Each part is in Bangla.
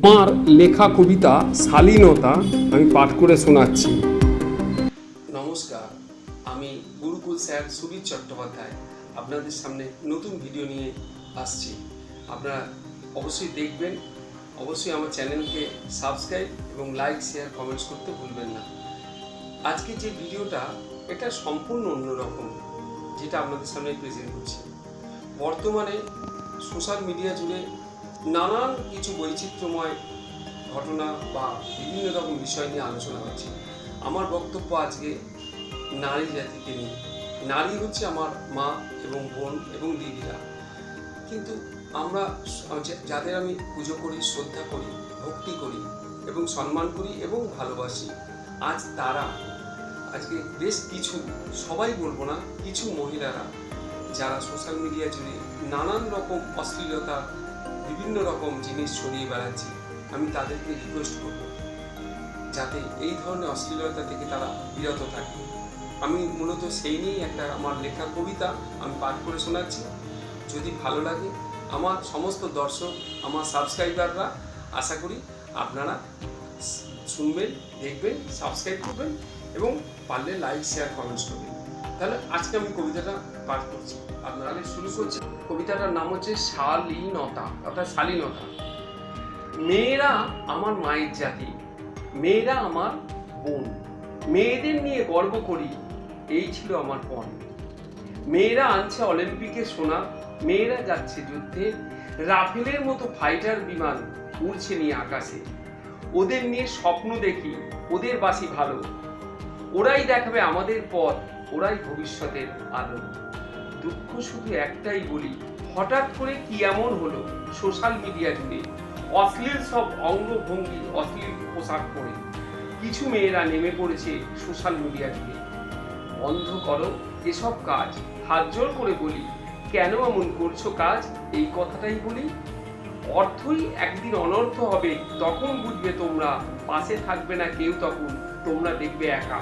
আমার লেখা কবিতা শালীনতা আমি পাঠ করে শোনাচ্ছি। নমস্কার, আমি গুরুকুল স্যার সুবীর চট্টোপাধ্যায় আপনাদের সামনে নতুন ভিডিও নিয়ে আসছি। আপনারা অবশ্যই দেখবেন, অবশ্যই আমার চ্যানেলকে সাবস্ক্রাইব এবং লাইক শেয়ার কমেন্টস করতে ভুলবেন না। আজকে যে ভিডিওটা এটা সম্পূর্ণ অন্যরকম, যেটা আপনাদের সামনে প্রেজেন্ট করছি। বর্তমানে সোশ্যাল মিডিয়া জুড়ে নানান কিছু বৈচিত্র্যময় ঘটনা বা বিভিন্ন রকম বিষয় নিয়ে আলোচনা হচ্ছে। আমার বক্তব্য আজকে নারী জাতিকে নিয়ে। নারী হচ্ছে আমার মা এবং বোন এবং দিদিরা। কিন্তু আমরা যাদের আমি পুজো করি, শ্রদ্ধা করি, ভক্তি করি এবং সম্মান করি এবং ভালোবাসি, আজ তারা, আজকে বেশ কিছু, সবাই বলব না, কিছু মহিলারা যারা সোশ্যাল মিডিয়া জুড়ে নানান রকম অশ্লীলতা বিভিন্ন রকম জিনিস ছড়িয়ে বেড়াচ্ছে, আমি তাদেরকে রিকোয়েস্ট করব। যাতে এই ধরনের অশ্লীলতা থেকে তারা বিরত থাকে। আমি মূলত সেই নিয়েই একটা আমার লেখা কবিতা আমি পাঠ করে শোনাচ্ছি। যদি ভালো লাগে, আমার সমস্ত দর্শক, আমার সাবস্ক্রাইবাররা আশা করি আপনারা শুনবেন, দেখবেন সাবস্ক্রাইব করবেন এবং পারলে লাইক শেয়ার কমেন্টস করবেন। তাহলে আজকে আমি কবিতাটা পাঠ করছি। আপনারা শুরু করছি। কবিতাটার নাম হচ্ছে শালীনতা। অর্থাৎ শালীনতা। মেয়েরা আমার মায়ের জাতি, মেয়েরা আমার বোন। মেয়েদের নিয়ে গর্ব করি, এই ছিল আমার পণ। মেয়েরা আনছে অলিম্পিকে সোনা, মেয়েরা যাচ্ছে যুদ্ধে। রাফেলের মতো ফাইটার বিমান উড়ছে নিয়ে আকাশে। ওদের নিয়ে স্বপ্ন দেখি, ওদের বাসি ভালো। ওরাই দেখাবে আমাদের পথ ওরাই ভবিষ্যতের আলো। দুঃখ শুধু একটাই বলি, হঠাৎ করে কি এমন হলো সোশ্যাল মিডিয়া জুড়ে? অশ্লীল সব অঙ্গভঙ্গি, অশ্লীল পোশাক পরে। কিছু মেয়েরা নেমে পড়েছে সোশ্যাল মিডিয়া জুড়ে। বন্ধ করো, এসব কাজ। হাত জোর করে বলি, কেন এমন করছ কাজ? এই কথাটাই বলি। অর্থই একদিন অনর্থ হবে, তখন বুঝবে তোমরা। পাশে থাকবে না কেউ তখন, তোমরা দেখবে একা।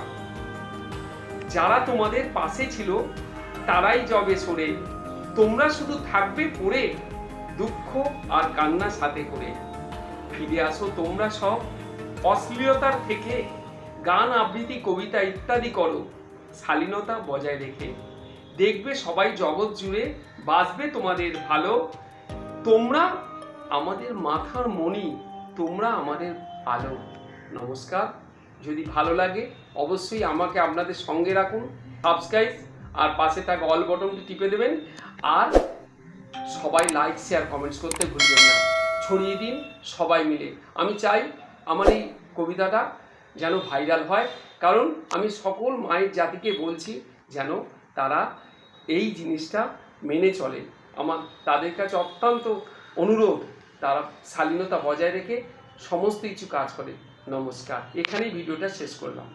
যারা তোমাদের পাশে ছিল, তারাই জবে সরে তোমরা শুধু থাকবে পড়ে, দুঃখ আর কান্না সাথে করে। ফিরে আসো তোমরা সব, অশ্লীলতার থেকে গান, আবৃত্তি, কবিতা ইত্যাদি করো। শালীনতা বজায় রেখে। দেখবে সবাই জগৎ জুড়ে বাঁচবে তোমাদের ভালো। তোমরা আমাদের মাথার মণি, তোমরা আমাদের আলো। নমস্কার। যদি ভালো লাগে, অবশ্যই আমাকে আপনাদের সঙ্গে রাখুন সাবস্ক্রাইব আর পাশে থাকা অল বটনটি টিপে দেবেন। আর সবাই লাইক শেয়ার কমেন্টস করতে ভুলবেন না। ছড়িয়ে দিন সবাই মিলে। আমি চাই আমার এই কবিতাটা যেন ভাইরাল হয়। কারণ আমি সকল মায়ের জাতিকে বলছি যেন তারা এই জিনিসটা মেনে চলে। আমার তাদের কাছে অত্যন্ত অনুরোধ। তারা শালীনতা বজায় রেখে সমস্ত কিছু কাজ করে। নমস্কার। এখানেই ভিডিওটা শেষ করলাম।